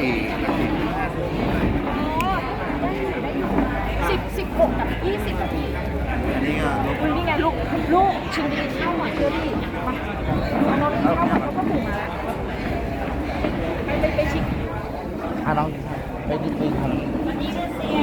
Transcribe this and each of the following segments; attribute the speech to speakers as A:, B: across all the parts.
A: สี่นาที
B: สิบสิบหกกับยี่สิบนาที
A: อันนี้ก็ลบ
B: คุณนี่ไงลูกลูกชิมดีเข้ามาเชอรี่มาเอาน้องเข้ามาเขาก็ผูกมาแล้วไปไปไปชิม
A: อะน้องไปดิบไปทำ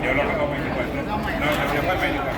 C: เดี๋ยวเราก็เอาไปดีกว่าเราเดี๋ยวค่อยไปดีกว่า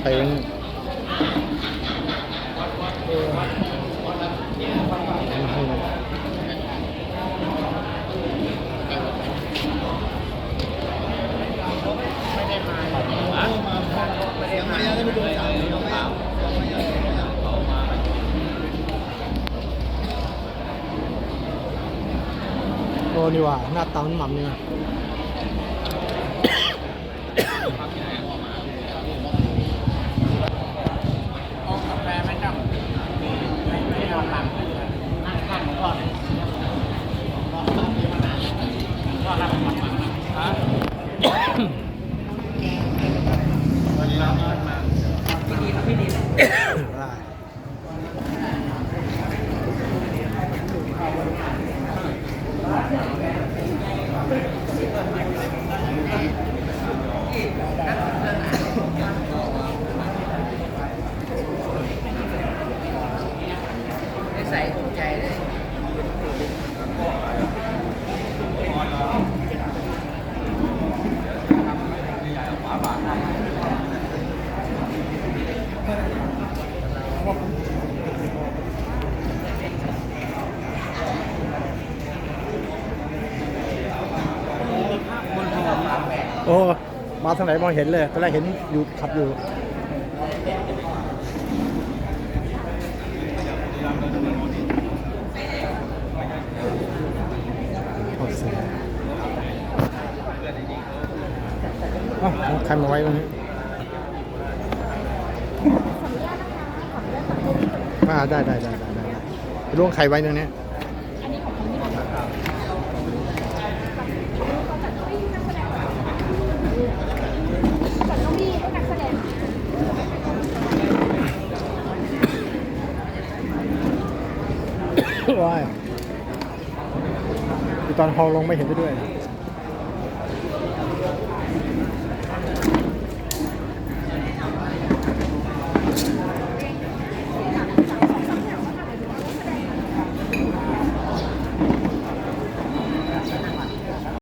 A: ใครเป็นโอ้นี่ว่าหน้าตามันหม่ำเนี่ย
D: ใส่ถูกใจเลย
A: โอ้ มาทางไหนมองเห็นเลยตอนแรกเห็นอยู่ขับอยู่ โอเค อ้าวเอาใครมาไว้ตรงนี้มาได้ได้ได้ได้ได้ไปล่วงใครไว้ตรงนี้
B: อันนี้ของคุณนี่จัดน้องบี้ก็นักแสดง
A: ว้ายตอนฮอลลงไม่เห็นไปด้วย